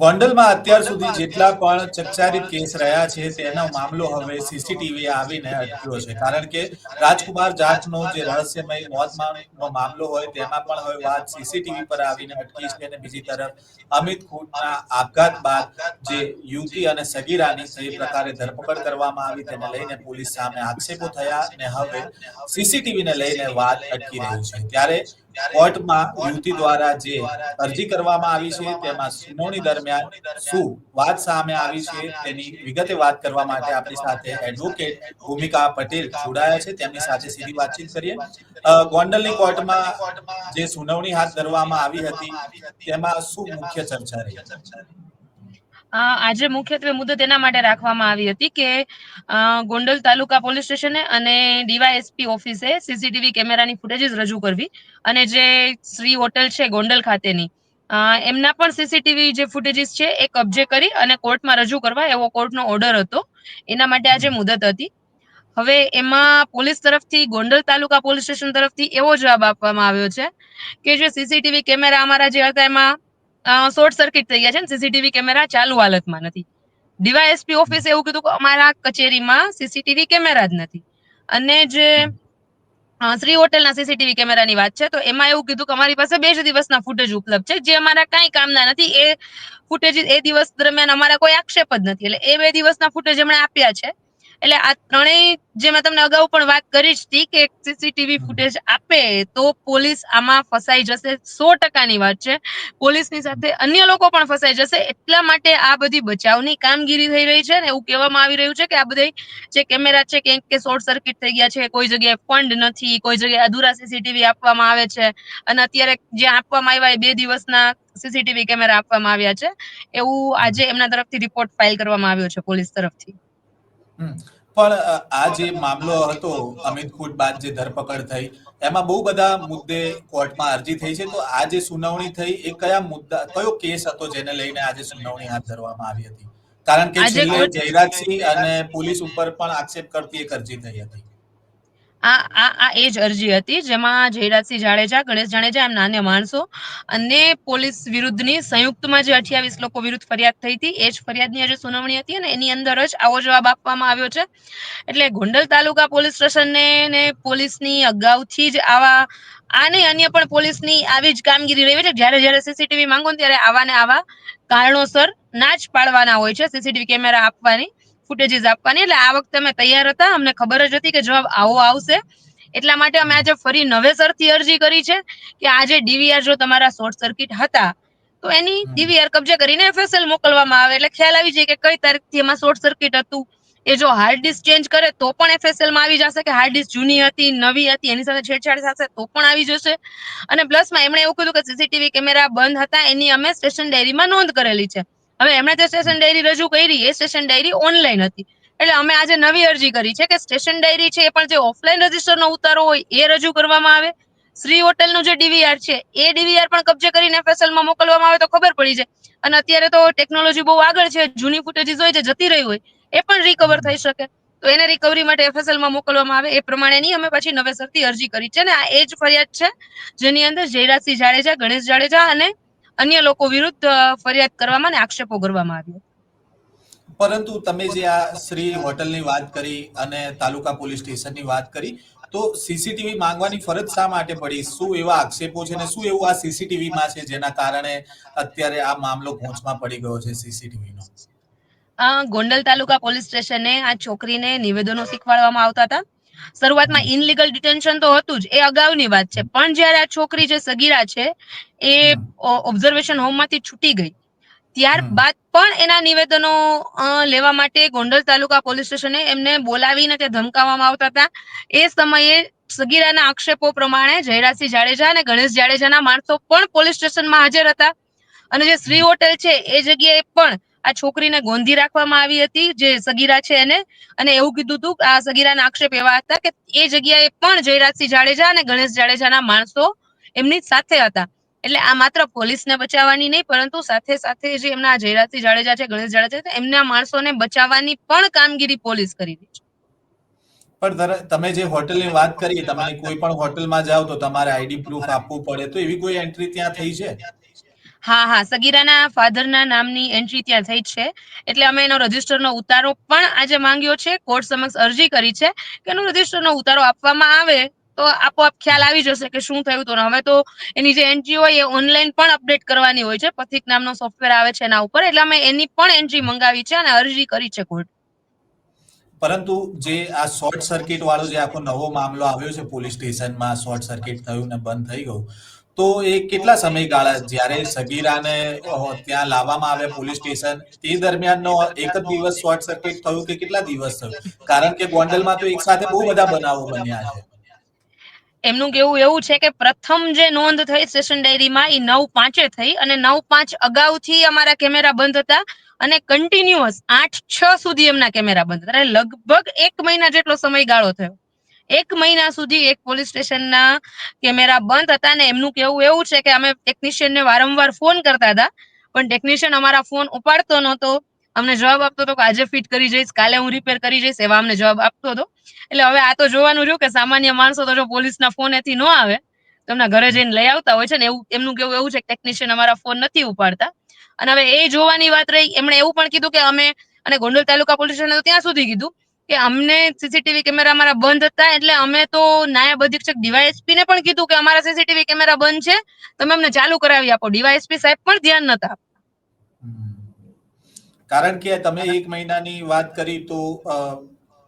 ગોંડલમાં અત્યાર સુધી જેટલા પણ ચકચારિત કેસ રહ્યા છે તેનો મામલો હવે સીસીટીવી આવીને અટક્યો છે. કારણ કે રાજકુમાર જાટનો જે રહસ્યમય મોતનો મામલો હોય તેમાં પણ હવે વાત સીસીટીવી પર આવીને અટકી છે અને બીજી તરફ અમિત ખૂટના આપઘાત બાદ જે યુવતી અને સગીરાની જે પ્રકારે ધરપકડ કરવામાં આવી તેને લઈને પોલીસ સામે આક્ષેપો થયા અને હવે સીસીટીવીને લઈને વાત અટકી રહી છે. ત્યારે કોર્ટમાં યુવતી દ્વારા જે અરજી કરવામાં આવી છે તેમાં સુનાવણી દરમિયાન શું વાત સામે આવી છે તેની વિગતે વાત કરવા માટે આપણી સાથે એડવોકેટ ભૂમિકા પટેલ જોડાયા છે તેમની સાથે સીધી વાતચીત કરીએ. ગોંડલની કોર્ટમાં જે સુનાવણી હાથ ધરવામાં આવી હતી તેમાં શું મુખ્ય ચર્ચા રહી? આજે મુખ્યત્વે મુદત એના માટે રાખવામાં આવી હતી કે ગોંડલ તાલુકા પોલીસ સ્ટેશને અને ડીવાયએસપી ઓફિસે સીસીટીવી કેમેરાની ફૂટેજીસ રજૂ કરવી અને જે શ્રી હોટલ છે ગોંડલ ખાતેની એમના પણ સીસીટીવી જે ફૂટેજીસ છે એ કબજે કરી અને કોર્ટમાં રજૂ કરવા એવો કોર્ટનો ઓર્ડર હતો. એના માટે આજે મુદત હતી. હવે એમાં પોલીસ તરફથી, ગોંડલ તાલુકા પોલીસ સ્ટેશન તરફથી એવો જવાબ આપવામાં આવ્યો છે કે જે સીસીટીવી કેમેરા અમારા જે હતા એમાં શોર્ટ સર્કિટ થઈ ગયા છે ને, સીસીટીવી કેમેરા ચાલુ હાલતમાં નથી. ડીવાયએસપી ઓફિસે એવું કીધું કે અમારા કચેરીમાં સીસીટીવી કેમેરા જ નથી. અને જે શ્રી હોટેલના સીસીટીવી કેમેરાની વાત છે, તો એમાં એવું કીધું કે અમારી પાસે બે જ દિવસના ફૂટેજ ઉપલબ્ધ છે. જે અમારા કાંઈ કામના નથી, એ ફૂટેજ એ દિવસ દરમિયાન અમારા કોઈ આક્ષેપ જ નથી. એટલે એ બે દિવસના ફૂટેજ એમણે આપ્યા છે. એટલે આ ત્રણેય જે મેં તમને અગાઉ પણ વાત કરી જ હતી કે સીસીટીવી ફૂટેજ આપે તો પોલીસ આમાં ફસાઈ જશે સો ટકાની વાત છે. પોલીસની સાથે અન્ય લોકો પણ ફસાઈ જશે એટલા માટે આ બધી બચાવની કામગીરી થઈ રહી છે ને એવું કહેવામાં આવી રહ્યું છે કે આ બધા જે કેમેરા છે ક્યાંક કે શોર્ટ સર્કિટ થઈ ગયા છે કોઈ જગ્યાએ ફંડ નથી કોઈ જગ્યાએ અધૂરા સીસીટીવી આપવામાં આવે છે અને અત્યારે જે આપવામાં આવ્યા એ બે દિવસના સીસીટીવી કેમેરા આપવામાં આવ્યા છે. એવું આજે એમના તરફથી રિપોર્ટ ફાઇલ કરવામાં આવ્યો છે પોલીસ તરફથી. પણ આ જે મામલો હતો અમિત ખૂટ બાદ જે ધરપકડ થઈ એમાં બહુ બધા મુદ્દે કોર્ટમાં અરજી થઈ છે. તો આ જે સુનાવણી થઈ એ કયા મુદ્દા કયો કેસ હતો જેને લઈને આજે સુનાવણી હાથ ધરવામાં આવી હતી? કારણ કે છેલ્લે જયરાજસિંહ અને પોલીસ ઉપર પણ આક્ષેપ કરતી એક અરજી થઈ હતી. આ આ આ એ જ અરજી હતી જેમાં જયરાજસિંહ જાડેજા, ગણેશ જાડેજા એમ નાન્ય માણસો અને પોલીસ વિરુદ્ધની સંયુક્તમાં જે અઠ્યાવીસ લોકો વિરુદ્ધ ફરિયાદ થઈ હતી, એ જ ફરિયાદની આજે સુનાવણી હતી અને એની અંદર જ આવો જવાબ આપવામાં આવ્યો છે. એટલે ગોંડલ તાલુકા પોલીસ સ્ટેશનને ને પોલીસની અગાઉથી જ આવા આ નહીં અન્ય પણ પોલીસની આવી જ કામગીરી રહી છે. જ્યારે જ્યારે સીસીટીવી માંગો ત્યારે આવા ને આવા કારણોસર ના જ પાડવાના હોય છે. સીસીટીવી કેમેરા આપવાની ફૂટેજીસ આપવાની. એટલે આ વખતે અમે તૈયાર હતા. અમને ખબર જ હતી કે જવાબ આવો આવશે. એટલા માટે અમે આજે ફરી નવેસરથી અરજી કરી છે કે આજે ડીવીઆર જો તમારા શોર્ટ સર્કિટ હતા તો એની ડીવીઆર કબજે કરીને એફએસએલ મોકલવામાં આવે. એટલે ખ્યાલ આવી જાય કે કઈ તારીખથી એમાં શોર્ટ સર્કિટ હતું. એ જો હાર્ડ ડિસ્ક ચેન્જ કરે તો પણ એફએસએલમાં આવી જશે કે હાર્ડ ડિસ્ક જૂની હતી નવી હતી એની સાથે છેડછાડ થશે તો પણ આવી જશે. અને પ્લસમાં એમણે એવું કીધું કે સીસીટીવી કેમેરા બંધ હતા. એની અમે સ્ટેશન ડાયરીમાં નોંધ કરેલી છે. હવે એમણે જે સ્ટેશન ડાયરી રજૂ કરી, એ સ્ટેશન ડાયરી ઓનલાઈન હતી. એટલે અમે આજે નવી અરજી કરી છે કે સ્ટેશન ડાયરી છે એ પણ જે ઓફલાઈન રજીસ્ટરનો ઉતારો હોય એ રજૂ કરવામાં આવે. શ્રી હોટલનું જે ડીવીઆર છે, એ ડીવીઆર પણ કબજે કરીને ફેસલમાં મોકલવામાં આવે તો ખબર પડી જાય. અને અત્યારે તો ટેકનોલોજી બહુ આગળ છે, જૂની ફૂટેજીસ હોય જે જતી રહી હોય, એ પણ રિકવર થઈ શકે. તો એને રિકવરી માટે એફએસએલમાં મોકલવામાં આવે, એ પ્રમાણેની અમે પછી નવેસરથી અરજી કરી છે ને આ એ જ ફરિયાદ છે જેની અંદર જયરાજસિંહ જાડેજા, ગણેશ જાડેજા અને અન્ય લોકો વિરુદ્ધ ફરિયાદ કરવામાં અને આક્ષેપો કરવામાં આવ્યો. પરંતુ તમે જે આ શ્રી હોટલની વાત કરી અને તાલુકા પોલીસ સ્ટેશનની વાત કરી તો સીસીટીવી માંગવાની ફરજ શા માટે પડી? શું એવા આક્ષેપો છે ને શું એવું આ સીસીટીવી માં છે જેના કારણે અત્યારે આ મામલો પહોંચમાં પડી ગયો છે સીસીટીવી નો અ, ગોંડલ તાલુકા પોલીસ સ્ટેશને આ છોકરીને નિવેદનો શીખવાડવામાં આવતા હતા. શરૂઆતમાં ઇનલીગલ ડિટેન્શન તો હતું જ એ અગાઉની વાત છે. પણ જ્યારે આ છોકરી જે સગીરા છે એ. ઓબ્ઝર્વેશન હોમમાંથી છૂટી ગઈ. ત્યારબાદ પણ એના નિવેદનો લેવા માટે ગોંડલ તાલુકા પોલીસ સ્ટેશને એમને બોલાવીને તે ધમકાવવામાં આવતા હતા. એ સમયે સગીરાના આક્ષેપો પ્રમાણે જયરાજસિંહ જાડેજા અને ગણેશ જાડેજાના માણસો પણ પોલીસ સ્ટેશનમાં હાજર હતા. અને જે શ્રી હોટેલ છે એ જગ્યાએ પણ આ છોકરીને ગોંધી રાખવામાં આવી હતી, જે સગીરા છે એને. અને એવું કીધું હતું આ સગીરાના આક્ષેપ એવા હતા કે એ જગ્યાએ પણ જયરાજસિંહ જાડેજા અને ગણેશ જાડેજાના માણસો એમની સાથે હતા. એટલે આ માત્ર પોલીસને બચાવવાની નહીં, પરંતુ સાથે સાથે જે એમના જયરાજસિંહ જાડેજા છે, ગણેશ જાડેજા એમના માણસોને બચાવવાની પણ કામગીરી પોલીસ કરી છે. પણ તમે જે હોટલની વાત કરી, તમારે કોઈ પણ હોટલમાં જાઓ તો તમારે આઈડી પ્રૂફ આપવું પડે. તો એવી કોઈ એન્ટ્રી ત્યાં થઈ છે? હા હા. સગીરાના ફાધરના નામની એન્ટ્રી ત્યાં થઈ છે. એટલે અમે એનો રજીસ્ટરનો ઉતારો પણ આજે માંગ્યો છે. કોર્ટ સમક્ષ અરજી કરી છે કે એનો રજીસ્ટરનો ઉતારો આપવામાં આવે તો આપોઆપ ખ્યાલ આવી જશે કે શું થયું હતું હવે તો એની જે એન્ટ્રી હોય એ ઓનલાઈન પણ અપડેટ કરવાની હોય છે. પથિક નામનો સોફ્ટવેર આવે છે એના ઉપર. એટલે અમે એની પણ એન્ટ્રી મંગાવી છે અને અરજી કરી છે કોર્ટ પરંતુ જે આ શોર્ટ સર્કિટ વાળો જે આખો નવો મામલો આવ્યો છે પોલીસ સ્ટેશનમાં શોર્ટ સર્કિટ થયું ને બંધ થઈ ગયું. તો એ કેટલા સમયગાળા જ્યારે સગીરાને ત્યાં લાવવામાં આવે પોલીસ સ્ટેશન, તે દરમિયાનનો એક જ દિવસ શોર્ટ સર્કિટ થયું કે કેટલા દિવસ થયું? કારણ કે ગોંડલમાં તો એક સાથે બહુ બધા બનાવો બન્યા છે. એમનું કેવું એવું છે કે પ્રથમ જે નોંધ થઈ સ્ટેશન ડાયરીમાં એ નવ પાંચે થઈ અને નવ પાંચ અગાઉથી અમારા કેમેરા બંધ હતા અને કન્ટિન્યુઅસ આઠ છ સુધી એમના કેમેરા બંધ હતા. લગભગ એક મહિના જેટલો સમયગાળો થયો. એક મહિના સુધી એક પોલીસ સ્ટેશનના કેમેરા બંધ હતા ને એમનું કેવું એવું છે કે અમે ટેકનિશિયનને વારંવાર ફોન કરતા હતા, પણ ટેકનિશિયન અમારા ફોન ઉપાડતો નહોતો. અમને જવાબ આપતો હતો કે આજે ફિટ કરી જઈશ, કાલે હું રિપેર કરી જઈશ, એવા અમને જવાબ આપતો હતો. એટલે હવે આ તો જોવાનું રહ્યું કે સામાન્ય માણસો તો જો પોલીસના ફોન એથી ન આવે, તો એમના ઘરે જઈને લઈ આવતા હોય છે ને એવું, એમનું કેવું એવું છે કે ટેકનિશિયન અમારા ફોન નથી ઉપાડતા. અને હવે એ જોવાની વાત રહી, એમણે એવું પણ કીધું કે અમે, અને ગોંડલ તાલુકા પોલીસ સ્ટેશને ત્યાં સુધી કીધું કે અમને સીસીટીવી કેમેરા અમારા બંધ હતા એટલે અમે તો નાયબ અધિક્ષક ડીવાયએસપી ને પણ કીધું કે અમારા સીસીટીવી કેમેરા બંધ છે, તમે અમને ચાલુ કરાવી આપો. ડીવાયએસપી સાહેબ પણ ધ્યાન નતા કારણ કે તમે એક મહિનાની વાત કરી તો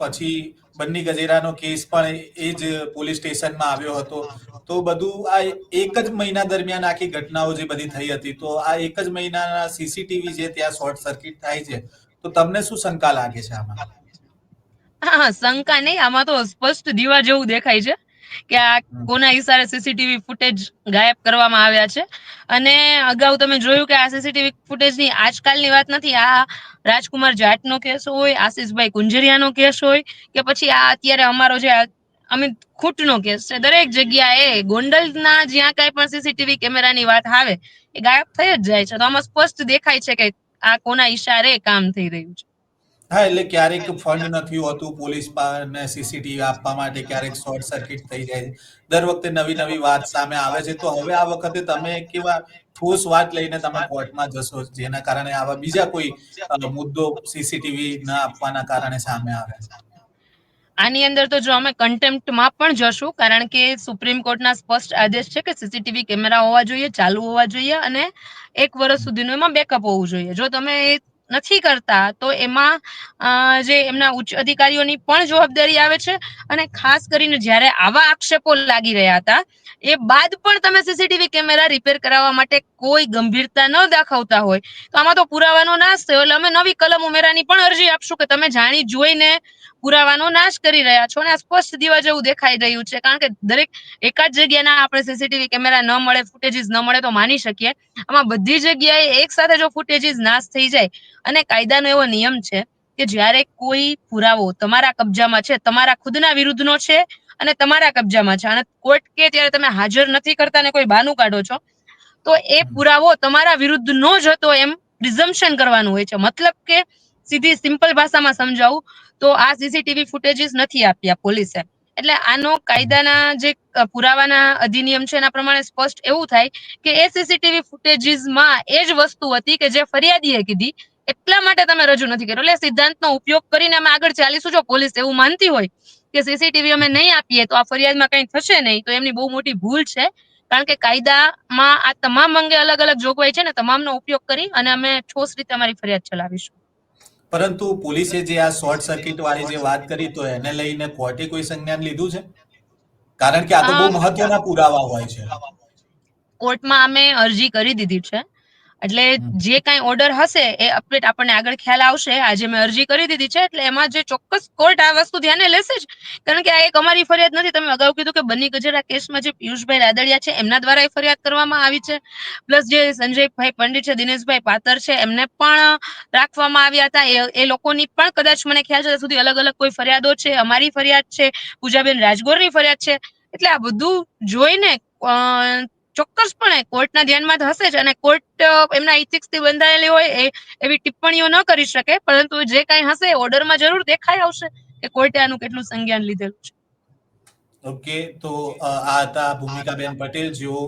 પછી બન્ની ગજેરાનો કેસ પણ એ જ પોલીસ સ્ટેશનમાં આવ્યો હતો. તો બધું આ એક જ મહિના દરમિયાન આખી ઘટનાઓ જે બધી થઈ હતી, તો આ એક જ મહિનાના સીસીટીવી જે ત્યાં શોર્ટ સર્કિટ થાય છે, તો તમને શું શંકા લાગે છે આમાં? હા શંકા નહીં. આમાં તો સ્પષ્ટ દીવા જેવું દેખાય છે કે આ કોના ઈશારે સીસીટીવી ફૂટેજ ગાયબ કરવામાં આવ્યા છે. અને અગાઉ તમે જોયું કે આ સીસીટીવી ફૂટેજની આજકાલની વાત નથી. આ રાજકુમાર જાટનો કેસ હોય આશીષભાઈ કુંજરિયાનો કેસ હોય કે પછી આ અત્યારે અમારો જે અમિત ખૂટનો કેસ છે. દરેક જગ્યાએ ગોંડલના જ્યાં કાંઈ પણ સીસીટીવી કેમેરાની વાત આવે એ ગાયબ થઈ જ જાય છે. તો આમાં સ્પષ્ટ દેખાય છે કે આ કોના ઈશારે કામ થઈ રહ્યું છે. હા એટલે ક્યારેક ફંડ નથી હોતું, પોલીસ સીસીટીવી આપવા માટે ક્યારેક શોર્ટ સર્કિટ થઈ જાય. દર વખતે નવી નવી વાત સામે આવે છે. તો હવે આ વખતે તમે કેવા ઠોસ વાત લઈને તમે કોર્ટમાં જશો, જેના કારણે આવા બીજા કોઈ મુદ્દો સીસીટીવી ન આપવાના કારણે સામે આવે. આની અંદર તો જો અમે કન્ટેમ્પ્ટમાં પણ જશું, કારણ કે સુપ્રીમ કોર્ટના સ્પષ્ટ આદેશ છે કે સીસીટીવી કેમેરા હોવા જોઈએ, ચાલુ હોવા જોઈએ અને એક વર્ષ સુધીનું એમાં બેકઅપ હોવું જોઈએ. જો તમે એ નથી કરતા, તો એમાં જે એમના ઉચ્ચ અધિકારીઓની પણ જવાબદારી આવે છે અને ખાસ કરીને જ્યારે આવા આક્ષેપો લાગી રહ્યા હતા, એ બાદ પણ તમે સીસીટીવી કેમેરા રિપેર કરાવવા માટે કોઈ ગંભીરતા ન દાખવતા હોય. તો આમાં તો પુરાવાનો નાશ થયો. એટલે અમે નવી કલમ ઉમેરાની પણ અરજી આપશું કે તમે જાણી જોઈને પુરાવાનો નાશ કરી રહ્યા છો અને સ્પષ્ટ દીવા જેવું દેખાઈ રહ્યું છે. કારણ કે દરેક એકાદ જગ્યાના આપણે સીસીટીવી કેમેરા ન મળે ફૂટેજીસ ન મળે તો માની શકીએ. આમાં બધી જગ્યાએ એક સાથે જો ફૂટેજીસ નાશ થઈ જાય, અને કાયદાનો એવો નિયમ છે કે જ્યારે કોઈ પુરાવો તમારા કબજામાં છે, તમારા ખુદના વિરુદ્ધનો છે અને તમારા કબજામાં છે, અને કોર્ટ કે ત્યારે તમે હાજર નથી કરતા ને કોઈ બાનું કાઢો છો, તો એ પુરાવો તમારા વિરુદ્ધ નો જ હતો એમ પ્રિઝમ્પશન કરવાનું હોય છે. મતલબ કે સીધી સિમ્પલ ભાષામાં સમજાવું તો આ સીસીટીવી ફૂટેજીસ નથી આપ્યા પોલીસે. એટલે આનો કાયદાના જે પુરાવાના અધિનિયમ છે એના પ્રમાણે સ્પષ્ટ એવું થાય કે એ સીસીટીવી ફૂટેજીસમાં એ જ વસ્તુ હતી કે જે ફરિયાદીએ કીધી, એટલા માટે તમે રજૂ નથી કર્યો. એટલે સિદ્ધાંતનો ઉપયોગ કરીને અમે આગળ ચાલીશું. જો પોલીસ એવું માનતી હોય કે સીસીટીવી અમે નહીં આપીએ તો આ ફરિયાદમાં કંઈ થશે નહીં, તો એમની બહુ મોટી ભૂલ છે. કારણ કે કાયદામાં આ તમામ અંગે અલગ અલગ જોગવાઈ છે ને, તમામનો ઉપયોગ કરી અને અમે ઠોસ રીતે અમારી ફરિયાદ ચલાવીશું. પરંતુ પોલીસે જે આ શોર્ટ સર્કિટ વાળી જે વાત કરી તો એને લઈને કોર્ટે કોઈ સંજ્ઞાન લીધું છે? કારણ કે આ તો બહુ મહત્વના પુરાવા હોય છે. કોર્ટમાં અમે અરજી કરી દીધી છે. એટલે જે કાંઈ ઓર્ડર હશે એ અપડેટ આપણને આગળ ખ્યાલ આવશે. આજે મેં અરજી કરી દીધી છે એટલે એમાં જે ચોક્કસ કોર્ટ આ વસ્તુ ધ્યાને લેશે જ. કારણ કે આ એક અમારી ફરિયાદ નથી. તમે અગાઉ કીધું કે બની ગજેરા કેસમાં જે પિયુષભાઈ રાદડિયા છે એમના દ્વારા એ ફરિયાદ કરવામાં આવી છે. પ્લસ જે સંજયભાઈ પંડિત છે દિનેશભાઈ પાતર છે એમને પણ રાખવામાં આવ્યા હતા. એ લોકોની પણ કદાચ મને ખ્યાલ છે સુધી અલગ અલગ કોઈ ફરિયાદો છે. અમારી ફરિયાદ છે પૂજાબેન રાજગોરની ફરિયાદ છે. એટલે આ બધું જોઈને ચોક્કસપણે કોર્ટના ધ્યાનમાં હશે જ અને કોર્ટ એમના ethics થી બંધાયેલી હોય એવી ટિપ્પણીઓ ન કરી શકે, પરંતુ જે કાંઈ હશે ઓર્ડરમાં જરૂર દેખાઈ આવશે કે કોર્ટે આનું કેટલું સંજ્ઞાન લીધેલું છે. ઓકે, તો આ હતા ભૂમિકાબેન પટેલ, જેઓ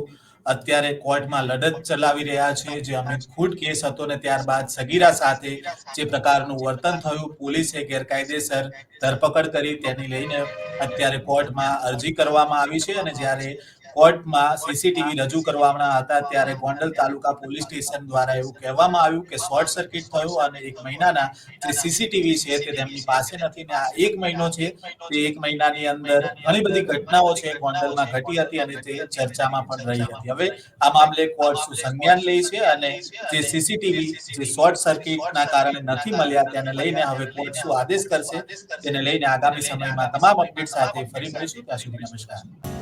અત્યારે કોર્ટમાં લડત ચલાવી રહ્યા છે, જે અમિત ખૂટ કેસ હતો ને ત્યારબાદ સગીરા સાથે જે પ્રકારનું વર્તન થયું, પોલીસે ગેરકાયદેસર ધરપકડ કરી, તેની લઈને અત્યારે કોર્ટમાં અરજી કરવામાં આવી છે અને જ્યારે કોર્ટમાં સીસીટીવી રજૂ કરવાના હતા ત્યારે ગોંડલ તાલુકા પોલીસ સ્ટેશન દ્વારા એવું કહેવામાં આવ્યું કે શોર્ટ સર્કિટ થયું અને એક મહિનાના જે સીસીટીવી છે તે તેમની પાસે નથી ને આ એક મહિનો છે તે એક મહિનાની અંદર ઘણી બધી ઘટનાઓ છે ગોંડલમાં ઘટી હતી અને તે ચર્ચામાં પણ રહી હતી. હવે આ મામલે કોર્ટ શું સંજ્ઞાન લે છે અને જે સીસીટીવી જે શોર્ટ સર્કિટના કારણે નથી મળ્યા તેને લઈને હવે કોર્ટ શું આદેશ કરશે તેને લઈને આગામી સમયમાં તમામ અપડેટ સાથે ફરી મળીશું. ત્યાં સુધી નમસ્કાર.